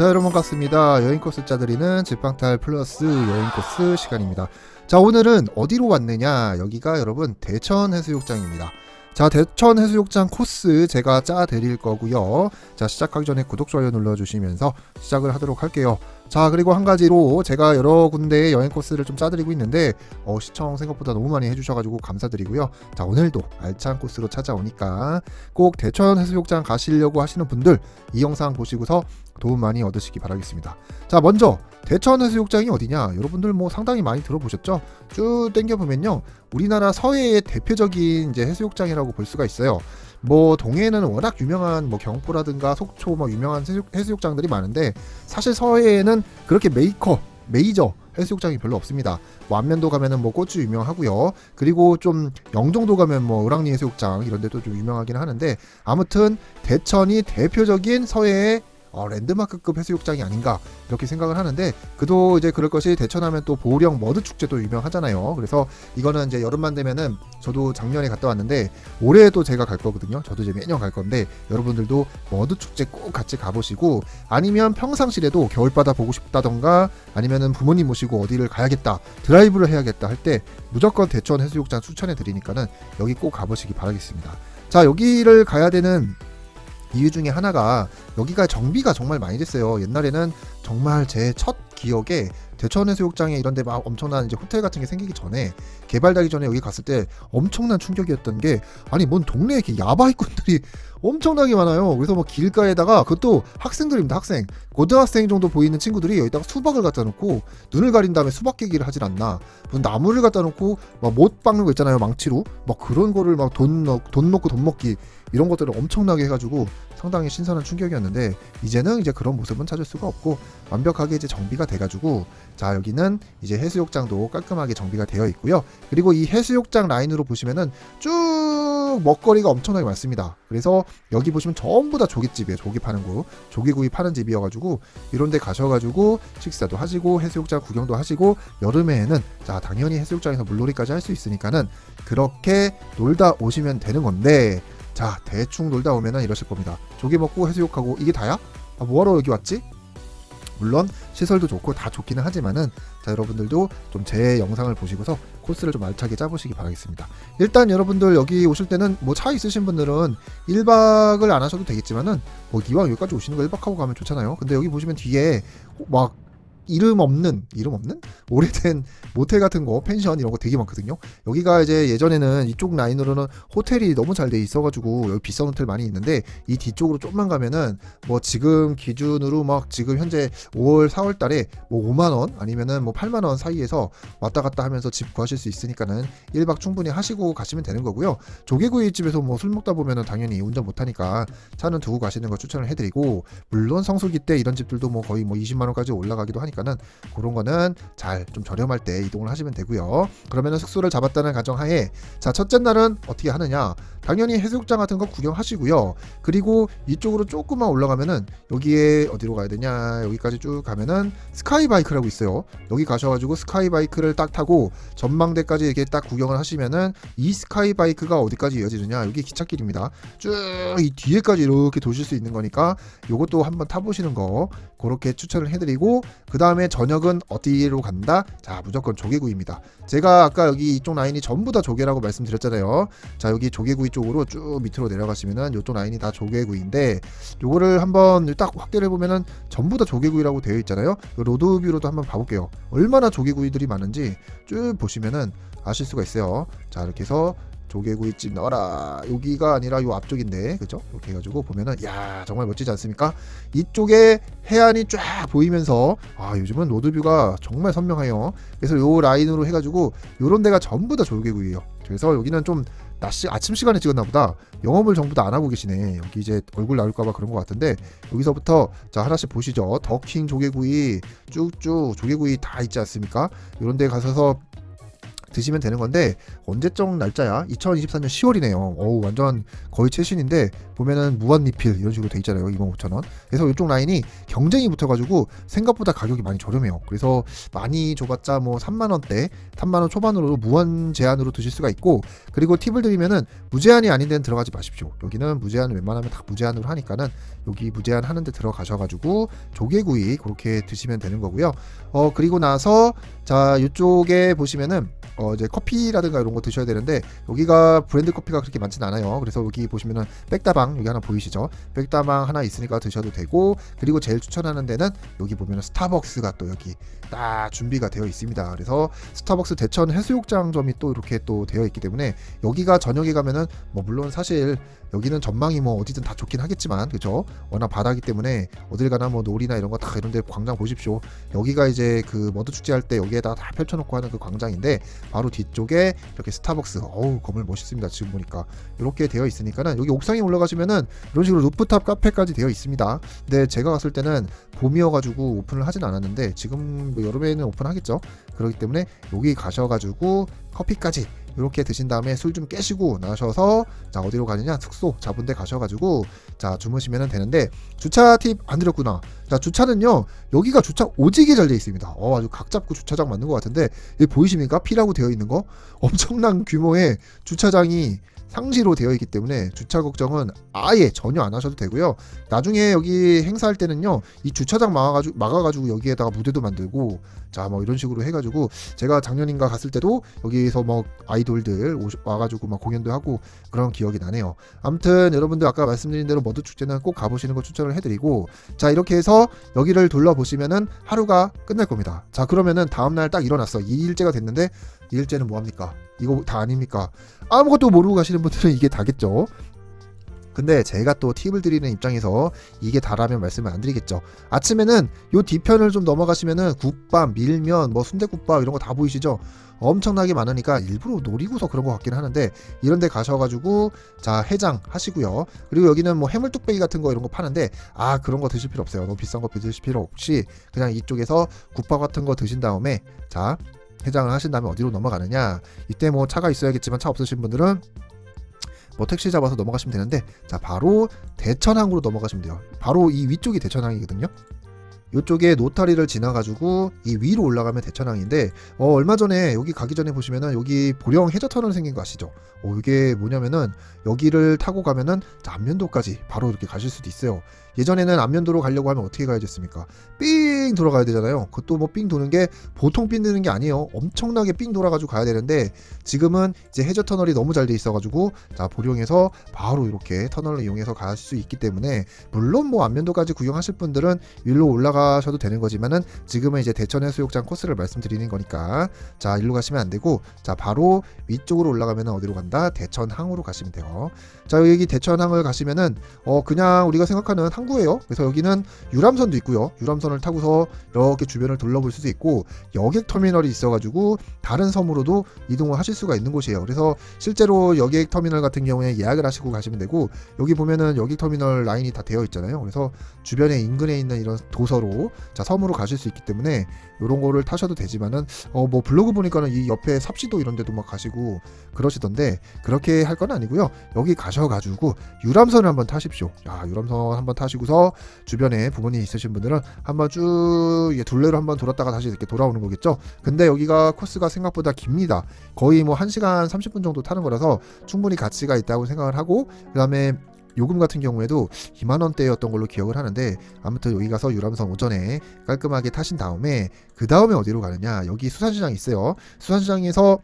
자 여러분 반갑습니다. 여행 코스 짜드리는 집방탈 플러스 여행 코스 시간입니다. 자 오늘은 어디로 왔느냐 여기가 여러분 대천 해수욕장입니다. 자 대천 해수욕장 코스 제가 짜 드릴 거고요. 자 시작하기 전에 구독 좋아요 눌러주시면서 시작을 하도록 할게요. 자 그리고 한 가지로 제가 여러 군데 여행 코스를 좀 짜드리고 있는데 어, 시청 생각보다 너무 많이 해주셔가지고 감사드리고요. 자 오늘도 알찬 코스로 찾아오니까 꼭 대천 해수욕장 가시려고 하시는 분들 이 영상 보시고서 도움 많이 얻으시기 바라겠습니다. 자 먼저 대천 해수욕장이 어디냐? 여러분들 뭐 상당히 많이 들어보셨죠? 쭉 땡겨 보면요, 우리나라 서해의 대표적인 이제 해수욕장이라고 볼 수가 있어요. 뭐 동해에는 워낙 유명한 뭐 경포라든가 속초 뭐 유명한 해수욕, 해수욕장들이 많은데 사실 서해에는 그렇게 메이커 메이저 해수욕장이 별로 없습니다. 뭐 안면도 가면은 뭐 꽃주 유명하고요. 그리고 좀 영종도 가면 뭐 을왕리 해수욕장 이런 데도 좀 유명하긴 하는데 아무튼 대천이 대표적인 서해의 어, 랜드마크급 해수욕장이 아닌가 이렇게 생각을 하는데 그도 이제 그럴 것이 대천하면 또 보령 머드 축제도 유명하잖아요. 그래서 이거는 이제 여름만 되면은 저도 작년에 갔다 왔는데 올해도 제가 갈 거거든요. 저도 이제 매년 갈 건데 여러분들도 머드 축제 꼭 같이 가보시고 아니면 평상시에도 겨울바다 보고 싶다던가 아니면은 부모님 모시고 어디를 가야겠다 드라이브를 해야겠다 할 때 무조건 대천 해수욕장 추천해 드리니까는 여기 꼭 가보시기 바라겠습니다. 자 여기를 가야 되는 이유 중에 하나가 여기가 정비가 정말 많이 됐어요. 옛날에는 정말 제 첫 기억에 대천해수욕장에 이런 데 막 엄청난 이제 호텔 같은 게 생기기 전에 개발되기 전에 여기 갔을 때 엄청난 충격이었던 게 아니 뭔 동네에 이렇게 야바이꾼들이 엄청나게 많아요. 그래서 뭐 길가에다가 그것도 학생들입니다. 학생. 고등학생 정도 보이는 친구들이 여기다가 수박을 갖다 놓고 눈을 가린 다음에 수박 깨기를 하질 않나. 나무를 갖다 놓고 막 못 박는 거 있잖아요. 망치로. 막 그런 거를 막돈돈 먹고 돈 먹기 이런 것들을 엄청나게 해가지고 상당히 신선한 충격이었는데 이제는 이제 그런 모습은 찾을 수가 없고 완벽하게 이제 정비가 돼가지고 자 여기는 이제 해수욕장도 깔끔하게 정비가 되어 있고요. 그리고 이 해수욕장 라인으로 보시면은 쭉 먹거리가 엄청나게 많습니다. 그래서 여기 보시면 전부 다 조깃집이에요. 조기 파는 곳, 조기구이 파는 집이어가지고 이런데 가셔가지고 식사도 하시고 해수욕장 구경도 하시고 여름에는 자 당연히 해수욕장에서 물놀이까지 할 수 있으니까는 그렇게 놀다 오시면 되는 건데 자 대충 놀다 오면은 이러실 겁니다. 조개 먹고 해수욕하고 이게 다야? 아, 뭐하러 여기 왔지? 물론 시설도 좋고 다 좋기는 하지만은 자 여러분들도 좀 제 영상을 보시고서 코스를 좀 알차게 짜보시기 바라겠습니다. 일단 여러분들 여기 오실 때는 뭐 차 있으신 분들은 1박을 안 하셔도 되겠지만은 뭐 이왕 여기까지 오시는 거 1박하고 가면 좋잖아요. 근데 여기 보시면 뒤에 막 이름 없는 이름 없는 오래된 모텔 같은 거 펜션 이런 거 되게 많거든요. 여기가 이제 예전에는 이쪽 라인으로는 호텔이 너무 잘 돼 있어가지고 여기 비싼 호텔 많이 있는데 이 뒤쪽으로 좀만 가면은 뭐 지금 기준으로 막 지금 현재 5월 4월 달에 뭐 5만 원 아니면은 뭐 8만 원 사이에서 왔다 갔다 하면서 집 구하실 수 있으니까는 1박 충분히 하시고 가시면 되는 거고요. 조개구이 집에서 뭐 술 먹다 보면은 당연히 운전 못 하니까 차는 두고 가시는 거 추천을 해드리고 물론 성수기 때 이런 집들도 뭐 거의 뭐 20만 원까지 올라가기도 하니까 는 그런 거는 잘 좀 저렴할 때 이동을 하시면 되고요. 그러면은 숙소를 잡았다는 가정하에 자 첫째 날은 어떻게 하느냐? 당연히 해수욕장 같은 거 구경하시고요. 그리고 이쪽으로 조금만 올라가면은 여기에 어디로 가야 되냐? 여기까지 쭉 가면은 스카이바이크라고 있어요. 여기 가셔가지고 스카이바이크를 딱 타고 전망대까지 이렇게 딱 구경을 하시면은 이 스카이바이크가 어디까지 이어지느냐? 여기 기찻길입니다. 쭉 이 뒤에까지 이렇게 도실 수 있는 거니까 요것도 한번 타보시는 거 그렇게 추천을 해드리고 그 다음에 저녁은 어디로 간다? 자 무조건 조개구이입니다. 제가 아까 여기 이쪽 라인이 전부 다 조개라고 말씀드렸잖아요. 자 여기 조개구이 쪽으로 쭉 밑으로 내려가시면은 이쪽 라인이 다 조개구이인데 요거를 한번 딱 확대를 해보면은 전부 다 조개구이라고 되어 있잖아요. 요 로드뷰로도 한번 봐볼게요. 얼마나 조개구이들이 많은지 쭉 보시면은 아실 수가 있어요. 자 이렇게 해서 조개구이집 넣어라 여기가 아니라 요 앞쪽인데 그죠? 이렇게 해가지고 보면은 야 정말 멋지지 않습니까? 이쪽에 해안이 쫙 보이면서 아 요즘은 로드뷰가 정말 선명해요. 그래서 요 라인으로 해가지고 요런 데가 전부 다 조개구이에요. 그래서 여기는 좀 낮 시, 아침 시간에 찍었나 보다. 영업을 전부 다 안 하고 계시네. 여기 이제 얼굴 나올까봐 그런 것 같은데 여기서부터 자 하나씩 보시죠. 더킹 조개구이 쭉쭉 조개구이 다 있지 않습니까? 요런 데 가셔서 드시면 되는 건데 언제적 날짜야? 2024년 10월이네요. 어우 완전 거의 최신인데 보면은 무한 리필 이런 식으로 돼 있잖아요. 25,000원. 그래서 이쪽 라인이 경쟁이 붙어가지고 생각보다 가격이 많이 저렴해요. 그래서 많이 줘봤자 뭐 3만 원대, 3만 원 초반으로 무한 제한으로 드실 수가 있고 그리고 팁을 드리면은 무제한이 아닌 데는 들어가지 마십시오. 여기는 무제한 웬만하면 다 무제한으로 하니까는 여기 무제한 하는데 들어가셔가지고 조개구이 그렇게 드시면 되는 거고요. 어 그리고 나서 자 이쪽에 보시면은 어 이제 커피라든가 이런 거 드셔야 되는데 여기가 브랜드 커피가 그렇게 많진 않아요. 그래서 여기 보시면은 백다방 여기 하나 보이시죠? 백다방 하나 있으니까 드셔도 되고 그리고 제일 추천하는 데는 여기 보면은 스타벅스가 또 여기 딱 준비가 되어 있습니다. 그래서 스타벅스 대천 해수욕장점이 또 이렇게 또 되어 있기 때문에 여기가 저녁에 가면은 뭐 물론 사실 여기는 전망이 뭐 어디든 다 좋긴 하겠지만 그죠? 워낙 바다기 때문에 어딜 가나 뭐 놀이나 이런 거 다 이런 데 광장 보십시오. 여기가 이제 그 머드 축제 할 때 여기에다 다 펼쳐놓고 하는 그 광장인데 바로 뒤쪽에 이렇게 스타벅스 어우 건물 멋있습니다. 지금 보니까 이렇게 되어 있으니까는 여기 옥상에 올라가시면은 이런 식으로 루프탑 카페까지 되어 있습니다. 근데 제가 갔을 때는 봄이어가지고 오픈을 하진 않았는데 지금 뭐 여름에는 오픈하겠죠. 그렇기 때문에 여기 가셔가지고 커피까지 이렇게 드신 다음에 술 좀 깨시고 나셔서 자 어디로 가느냐? 숙소 데 가셔가지고 자 주무시면 되는데 주차 팁 안 드렸구나. 자 주차는요 여기가 주차 오지게 잘 돼 있습니다. 어 아주 각 잡고 주차장 맞는 것 같은데 여기 보이십니까? P라고 되어 있는 거? 엄청난 규모의 주차장이 상시로 되어 있기 때문에 주차 걱정은 아예 전혀 안 하셔도 되고요 나중에 여기 행사할 때는요 이 주차장 막아가지고 막아가지고 여기에다가 무대도 만들고 자 뭐 이런 식으로 해가지고 제가 작년인가 갔을 때도 여기서 뭐 아이돌들 오셔- 와가지고 막 공연도 하고 그런 기억이 나네요. 아무튼 여러분들 아까 말씀드린 대로 머드 축제는 꼭 가보시는 거 추천을 해드리고 자 이렇게 해서 여기를 둘러보시면은 하루가 끝날 겁니다. 자 그러면은 다음날 딱 일어났어. 2일째가 됐는데 2일째는 뭐합니까? 이거 다 아닙니까? 아무것도 모르고 가시는 분들은 이게 다겠죠. 근데 제가 또 팁을 드리는 입장에서 이게 다라면 말씀을 안 드리겠죠. 아침에는 요 뒤편을 좀 넘어가시면은 국밥, 밀면, 뭐 순대국밥 이런 거 다 보이시죠? 엄청나게 많으니까 일부러 노리고서 그런 것 같긴 하는데 이런 데 가셔가지고 자 해장 하시고요. 그리고 여기는 뭐 해물 뚝배기 같은 거 이런 거 파는데 아 그런 거 드실 필요 없어요. 너무 비싼 거 드실 필요 없이 그냥 이쪽에서 국밥 같은 거 드신 다음에 자 해장을 하신 다음에 어디로 넘어가느냐 이때 뭐 차가 있어야겠지만 차 없으신 분들은 뭐 택시 잡아서 넘어가시면 되는데 자 바로 대천항으로 넘어가시면 돼요. 바로 이 위쪽이 대천항이거든요. 이쪽에 노타리를 지나가지고 이 위로 올라가면 대천항인데 어, 얼마 전에 여기 가기 전에 보시면은 여기 보령 해저 터널 생긴 거 아시죠? 어, 이게 뭐냐면은 여기를 타고 가면은 자, 안면도까지 바로 이렇게 가실 수도 있어요. 예전에는 안면도로 가려고 하면 어떻게 가야 됐습니까? 삥 돌아가야 되잖아요. 그것도 뭐 삥 도는 게 보통 삥 도는 게 아니에요. 엄청나게 삥 돌아가지고 가야 되는데 지금은 이제 해저 터널이 너무 잘 돼 있어가지고 자 보령에서 바로 이렇게 터널을 이용해서 갈 수 있기 때문에 물론 뭐 안면도까지 구경하실 분들은 위로 올라가셔도 되는 거지만은 지금은 이제 대천 해수욕장 코스를 말씀드리는 거니까 자 일로 가시면 안 되고 자 바로 위쪽으로 올라가면 어디로 간다 대천항으로 가시면 돼요. 자 여기 대천항을 가시면은 어 그냥 우리가 생각하는 항구 예요. 그래서 여기는 유람선도 있고요. 유람선을 타고서 이렇게 주변을 둘러볼 수도 있고 여객 터미널이 있어가지고 다른 섬으로도 이동을 하실 수가 있는 곳이에요. 그래서 실제로 여객 터미널 같은 경우에 예약을 하시고 가시면 되고 여기 보면은 여객 터미널 라인이 다 되어 있잖아요. 그래서 주변에 인근에 있는 이런 도서로 자 섬으로 가실 수 있기 때문에 이런 거를 타셔도 되지만은 어 뭐 블로그 보니까는 이 옆에 삽시도 이런 데도 막 가시고 그러시던데 그렇게 할 건 아니고요. 여기 가셔가지고 유람선을 한번 타십시오. 야 유람선 한번 타시 고서 주변에 부모님 있으신 분들은 한번 쭉 둘레로 한번 돌았다가 다시 이렇게 돌아오는 거겠죠. 근데 여기가 코스가 생각보다 깁니다. 거의 뭐 1시간 30분 정도 타는 거라서 충분히 가치가 있다고 생각을 하고 그다음에 요금 같은 경우에도 2만 원대였던 걸로 기억을 하는데 아무튼 여기 가서 유람선 오전에 깔끔하게 타신 다음에 그 다음에 어디로 가느냐 여기 수산시장 있어요 수산시장에서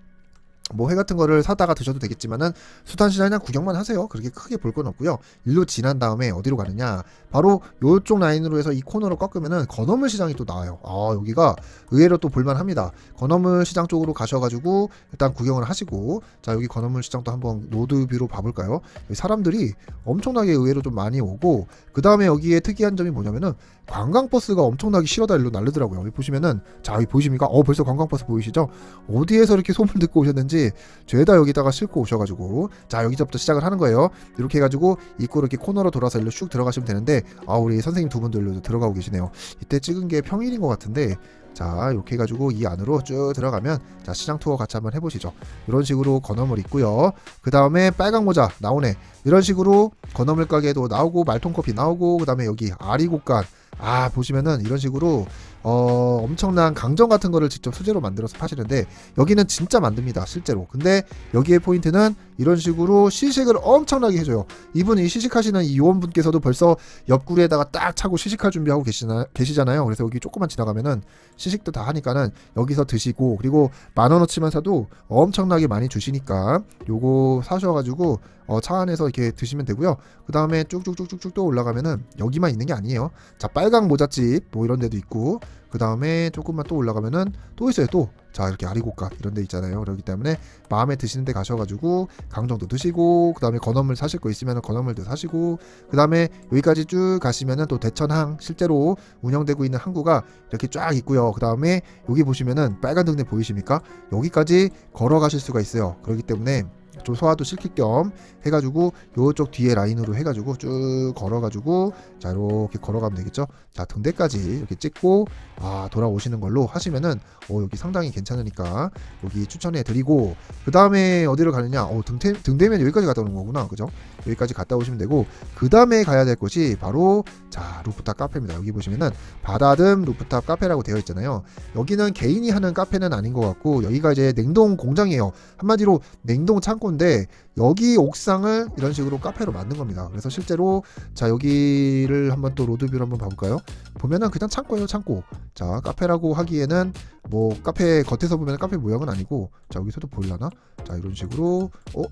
뭐 회 같은 거를 사다가 드셔도 되겠지만은 수산시장 그냥 구경만 하세요. 그렇게 크게 볼 건 없고요. 일로 지난 다음에 어디로 가느냐? 바로 요쪽 라인으로 해서 이 코너로 꺾으면은 건어물 시장이 또 나와요. 아 여기가 의외로 또 볼만합니다. 건어물 시장 쪽으로 가셔가지고 일단 구경을 하시고 자 여기 건어물 시장도 한번 로드뷰로 봐볼까요? 사람들이 엄청나게 의외로 좀 많이 오고 그 다음에 여기에 특이한 점이 뭐냐면은 관광버스가 엄청나게 실어다 일로 날르더라고요. 여기 보시면은 자 여기 보이십니까? 어 벌써 관광버스 보이시죠? 어디에서 이렇게 소문 듣고 오셨는지 거지 죄다 여기다가 싣고 오셔가지고 자 여기서부터 시작을 하는 거예요. 이렇게 해가지고 입구로 이렇게 코너로 돌아서 일로 쭉 들어가시면 되는데 아 우리 선생님 두 분도 일로 들어가고 계시네요. 이때 찍은 게 평일인 것 같은데 자 이렇게 해가지고 이 안으로 쭉 들어가면 자 시장 투어 같이 한번 해보시죠. 이런 식으로 건어물 있고요. 그 다음에 빨강 모자 나오네. 이런 식으로 건어물 가게도 나오고 말통커피 나오고 그 다음에 여기 아리곡간. 아 보시면은 이런 식으로 어 엄청난 강정 같은 거를 직접 수제로 만들어서 파시는데 여기는 진짜 만듭니다 실제로. 근데 여기에 포인트는 이런 식으로 시식을 엄청나게 해줘요. 이분 이 시식하시는 이 요원분께서도 벌써 옆구리에다가 딱 차고 시식할 준비하고 계시나, 계시잖아요. 그래서 여기 조금만 지나가면은 시식도 다 하니까는 여기서 드시고 그리고 만 원어치만 사도 엄청나게 많이 주시니까 요거 사셔가지고 어, 차 안에서 이렇게 드시면 되고요. 그 다음에 쭉쭉쭉쭉쭉 또 올라가면은 여기만 있는 게 아니에요. 자 빨강 모자집 뭐 이런 데도 있고 그 다음에 조금만 또 올라가면은 또 있어요. 또. 자 이렇게 아리고가 이런 데 있잖아요. 그렇기 때문에 마음에 드시는 데 가셔가지고 강정도 드시고 그 다음에 건어물 사실 거 있으면 건어물도 사시고 그 다음에 여기까지 쭉 가시면은 또 대천항 실제로 운영되고 있는 항구가 이렇게 쫙 있고요. 그 다음에 여기 보시면은 빨간 등대 보이십니까? 여기까지 걸어가실 수가 있어요. 그렇기 때문에 좀 소화도 시킬 겸 해가지고 요쪽 뒤에 라인으로 해가지고 쭉 걸어가지고 자 이렇게 걸어가면 되겠죠? 자 등대까지 이렇게 찍고 아 돌아오시는 걸로 하시면은 어 여기 상당히 괜찮으니까 여기 추천해 드리고 그 다음에 어디를 가느냐? 어 등대, 등대면 여기까지 갔다 오는 거구나. 그죠? 여기까지 갔다 오시면 되고 그 다음에 가야 될 곳이 바로 자 루프탑 카페입니다. 여기 보시면은 바다듬 루프탑 카페라고 되어 있잖아요. 여기는 개인이 하는 카페는 아닌 것 같고 여기가 이제 냉동 공장이에요. 한마디로 냉동 창고 인데 여기 옥상을 이런 식으로 카페로 만든 겁니다. 그래서 실제로 자 여기를 한번 또 로드뷰를 한번 봐볼까요? 보면은 그냥 창고예요 창고. 자 카페라고 하기에는 뭐 카페 겉에서 보면 카페 모양은 아니고 자 여기서도 보일라나? 자 이런 식으로 어?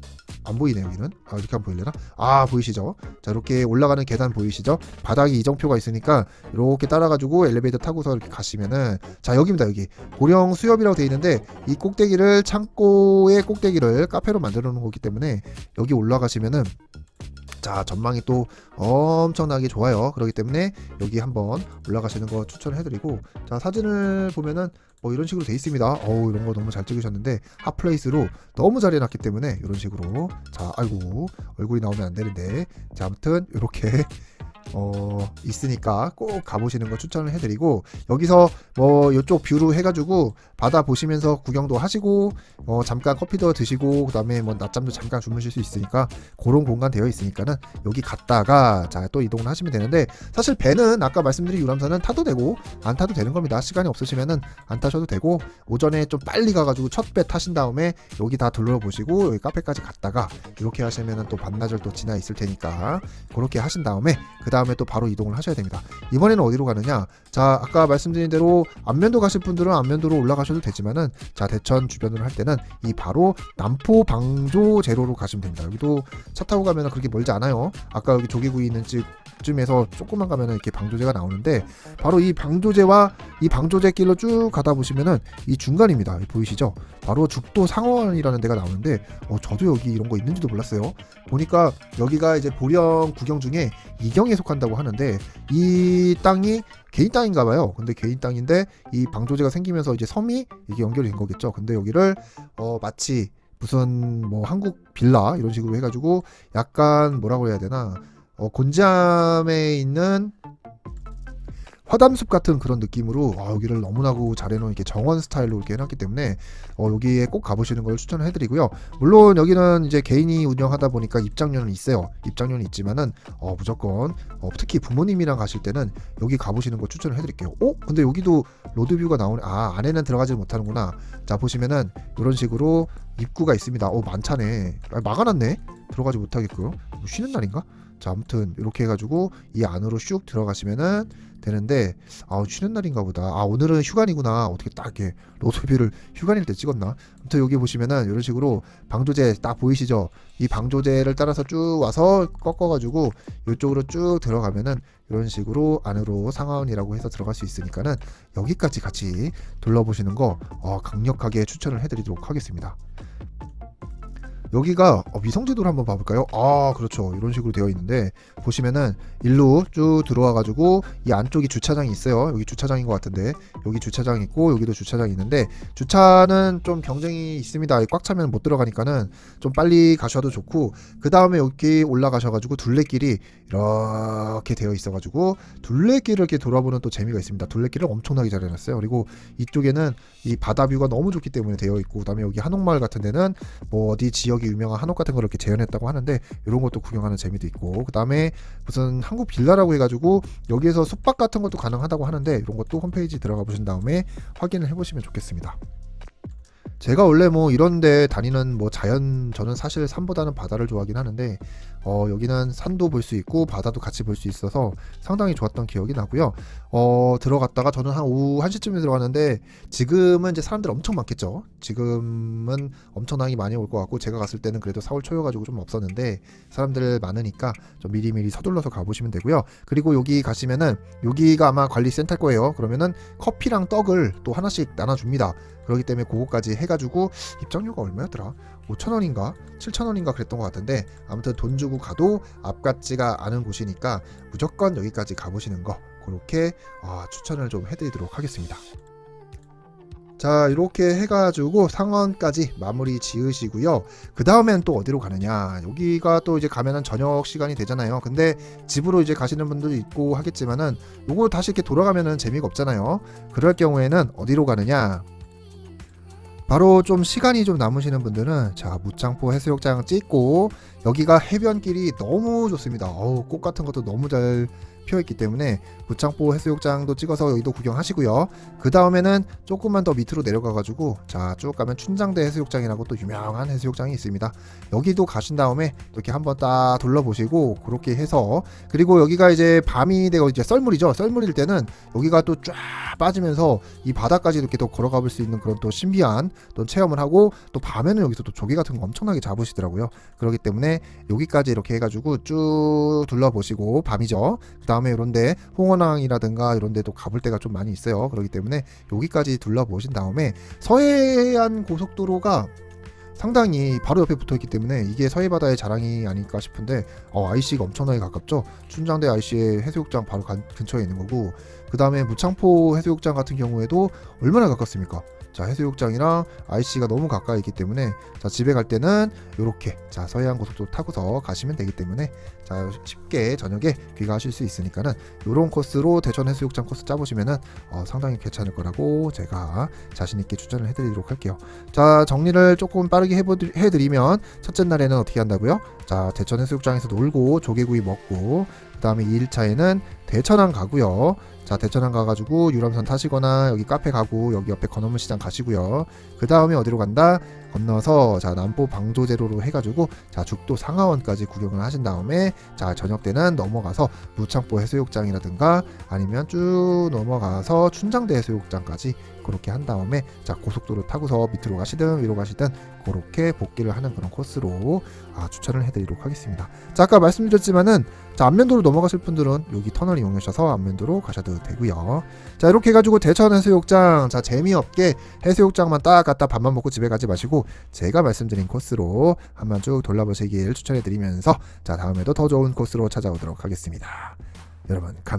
안 보이네 여기는. 아 이렇게 안 보일려나? 아 보이시죠? 자 이렇게 올라가는 계단 보이시죠? 바닥이 이정표가 있으니까 이렇게 따라가지고 엘리베이터 타고서 이렇게 가시면은 자 여기입니다 여기. 고령 수협이라고 되어 있는데 이 꼭대기를 창고의 꼭대기를 카페로 만들어 놓은 거기 때문에 여기 올라가시면은 자 전망이 또 엄청나게 좋아요. 그렇기 때문에 여기 한번 올라가시는 거 추천을 해드리고 자 사진을 보면은 뭐 이런 식으로 돼 있습니다. 어우 이런 거 너무 잘 찍으셨는데 핫플레이스로 너무 잘 해놨기 때문에 이런 식으로. 자 아이고 얼굴이 나오면 안 되는데. 자 아무튼 이렇게 어 있으니까 꼭 가보시는 거 추천을 해드리고 여기서 뭐 이쪽 뷰로 해가지고 바다 보시면서 구경도 하시고 어 잠깐 커피도 드시고 그다음에 뭐 낮잠도 잠깐 주무실 수 있으니까 그런 공간 되어 있으니까는 여기 갔다가 자 또 이동을 하시면 되는데 사실 배는 아까 말씀드린 유람선은 타도 되고 안 타도 되는 겁니다. 시간이 없으시면은 안 타셔도 되고 오전에 좀 빨리 가가지고 첫 배 타신 다음에 여기 다 둘러보시고 여기 카페까지 갔다가 이렇게 하시면은 또 반나절 또 지나 있을 테니까 그렇게 하신 다음에 그 다음에 또 바로 이동을 하셔야 됩니다. 이번에는 어디로 가느냐? 자 아까 말씀드린 대로 안면도 가실 분들은 안면도로 올라가셔도 되지만은 자 대천 주변으로 할 때는 이 바로 남포 방조 제로로 가시면 됩니다. 여기도 차 타고 가면은 그렇게 멀지 않아요. 아까 여기 조개구이 있는 집 쯤에서 조금만 가면은 이렇게 방조제가 나오는데 바로 이 방조제와 이 방조제 길로 쭉 가다 보시면은 이 중간입니다 보이시죠 바로 죽도 상원이라는 데가 나오는데 어 저도 여기 이런 거 있는지도 몰랐어요 보니까 여기가 이제 보령 구경 중에 이경에 속한다고 하는데 이 땅이 개인 땅인가 봐요. 근데 개인 땅인데 이 방조제가 생기면서 이제 섬이 이게 연결이 된 거겠죠. 근데 여기를 어 마치 무슨 뭐 한국 빌라 이런 식으로 해가지고 약간 뭐라고 해야 되나 어 곤지암에 있는 화담숲 같은 그런 느낌으로 아, 여기를 너무나고 잘해놓은 이렇게 정원 스타일로 이렇게 해놨기 때문에 어, 여기에 꼭 가보시는 걸 추천을 해드리고요. 물론 여기는 이제 개인이 운영하다 보니까 입장료는 있어요. 입장료는 있지만은 어, 무조건 어, 특히 부모님이랑 가실 때는 여기 가보시는 걸 추천을 해드릴게요. 어? 근데 여기도 로드뷰가 나오네. 아 안에는 들어가지 못하는구나. 자 보시면은 이런 식으로 입구가 있습니다. 어 많차네. 아, 막아놨네. 들어가지 못하게끔. 뭐 쉬는 날인가? 자 아무튼 이렇게 해가지고 이 안으로 슉 들어가시면은 되는데 아 쉬는 날인가 보다. 아 오늘은 휴관이구나. 어떻게 딱 이렇게 로드뷰를 휴관일 때 찍었나? 아무튼 여기 보시면은 이런 식으로 방조제 딱 보이시죠? 이 방조제를 따라서 쭉 와서 꺾어가지고 이쪽으로 쭉 들어가면은 이런 식으로 안으로 상하원이라고 해서 들어갈 수 있으니까는 여기까지 같이 둘러보시는 거 어, 강력하게 추천을 해드리도록 하겠습니다 여기가 어, 위성지도를 한번 봐볼까요? 아 그렇죠. 이런 식으로 되어 있는데 보시면은 일로 쭉 들어와 가지고 이 안쪽이 주차장이 있어요. 여기 주차장인 것 같은데. 여기 주차장 있고 여기도 주차장 있는데 주차는 좀 경쟁이 있습니다. 꽉 차면 못 들어가니까는 좀 빨리 가셔도 좋고 그 다음에 여기 올라가셔가지고 둘레길이 이렇게 되어 있어가지고 둘레길을 이렇게 돌아보는 또 재미가 있습니다. 둘레길을 엄청나게 잘 해놨어요. 그리고 이쪽에는 이 바다 뷰가 너무 좋기 때문에 되어 있고 그 다음에 여기 한옥마을 같은 데는 뭐 어디 지역이 유명한 한옥 같은 걸 이렇게 재현했다고 하는데 이런 것도 구경하는 재미도 있고 그다음에 무슨 한국 빌라라고 해가지고 여기에서 숙박 같은 것도 가능하다고 하는데 이런 것도 홈페이지 들어가 보신 다음에 확인을 해보시면 좋겠습니다. 제가 원래 뭐 이런데 다니는 뭐 자연 저는 사실 산보다는 바다를 좋아하긴 하는데 어 여기는 산도 볼 수 있고 바다도 같이 볼 수 있어서 상당히 좋았던 기억이 나고요. 어 들어갔다가 저는 한 오후 1시쯤에 들어갔는데 지금은 이제 사람들 엄청 많겠죠. 지금은 엄청나게 많이 올 것 같고 제가 갔을 때는 그래도 4월 초여가지고 좀 없었는데 사람들 많으니까 좀 미리미리 서둘러서 가보시면 되고요. 그리고 여기 가시면은 여기가 아마 관리센터일 거예요. 그러면은 커피랑 떡을 또 하나씩 나눠줍니다. 그렇기 때문에 그거까지 해가지고 입장료가 얼마였더라? 5천원인가? 7천원인가 그랬던 것 같은데 아무튼 돈 주고 가도 앞 같지가 않은 곳이니까 무조건 여기까지 가보시는 거 그렇게 아, 추천을 좀 해드리도록 하겠습니다. 자 이렇게 해가지고 상원까지 마무리 지으시고요 그 다음엔 또 어디로 가느냐 여기가 또 이제 가면은 저녁 시간이 되잖아요 근데 집으로 이제 가시는 분들도 있고 하겠지만은 요거 다시 이렇게 돌아가면은 재미가 없잖아요 그럴 경우에는 어디로 가느냐 바로 좀 시간이 좀 남으시는 분들은 자 무창포 해수욕장 찍고 여기가 해변길이 너무 좋습니다. 어우 꽃 같은 것도 너무 잘 피어있기 때문에 무창포 해수욕장도 찍어서 여기도 구경하시고요. 그 다음에는 조금만 더 밑으로 내려가가지고 자 쭉 가면 춘장대 해수욕장이라고 또 유명한 해수욕장이 있습니다. 여기도 가신 다음에 이렇게 한번 딱 둘러보시고 그렇게 해서 그리고 여기가 이제 밤이 되고 이제 썰물이죠. 썰물일 때는 여기가 또 쫙 빠지면서 이 바다까지 이렇게 또 걸어가 볼 수 있는 그런 또 신비한 또 체험을 하고 또 밤에는 여기서 또 조개 같은 거 엄청나게 잡으시더라고요. 그렇기 때문에 여기까지 이렇게 해가지고 쭉 둘러보시고 밤이죠. 그 다음 에 이런데 홍원항이라든가 이런 데도 가볼 데가 좀 많이 있어요. 그렇기 때문에 여기까지 둘러보신 다음에 서해안 고속도로가 상당히 바로 옆에 붙어 있기 때문에 이게 서해 바다의 자랑이 아닐까 싶은데 어, IC가 엄청나게 가깝죠. 춘장대 IC의 해수욕장 바로 간- 근처에 있는 거고 그 다음에 무창포 해수욕장 같은 경우에도 얼마나 가깝습니까? 자 해수욕장이랑 IC가 너무 가까이 있기 때문에 자 집에 갈 때는 이렇게 자 서해안 고속도로 타고서 가시면 되기 때문에 자 쉽게 저녁에 귀가하실 수 있으니까는 이런 코스로 대전 해수욕장 코스 짜보시면은 어, 상당히 괜찮을 거라고 제가 자신 있게 추천을 해드리도록 할게요. 자 정리를 조금 빠르게 해보드, 해드리면 첫째 날에는 어떻게 한다고요? 자 대천 해수욕장에서 놀고 조개구이 먹고 그 다음에 2일차에는 대천항 가고요. 자 대천항 가가지고 유람선 타시거나 여기 카페 가고 여기 옆에 건어물 시장 가시고요. 그 다음에 어디로 간다? 건너서 자 남포 방조제로로 해가지고 자 죽도 상하원까지 구경을 하신 다음에 자 저녁 때는 넘어가서 무창포 해수욕장이라든가 아니면 쭉 넘어가서 춘장대 해수욕장까지 그렇게 한 다음에 자 고속도로 타고서 밑으로 가시든 위로 가시든 그렇게 복귀를 하는 그런 코스로 아, 추천을 해드리도록 하겠습니다. 자 아까 말씀드렸지만은 자 안면도로 넘어가실 분들은 여기 터널 이용하셔서 안면도로 가셔도 되고요. 자 이렇게 해가지고 대천 해수욕장 자 재미없게 해수욕장만 딱 갔다 밥만 먹고 집에 가지 마시고 제가 말씀드린 코스로 한번 쭉 돌아보시길 추천해드리면서 자 다음에도 더 좋은 코스로 찾아오도록 하겠습니다. 여러분 감.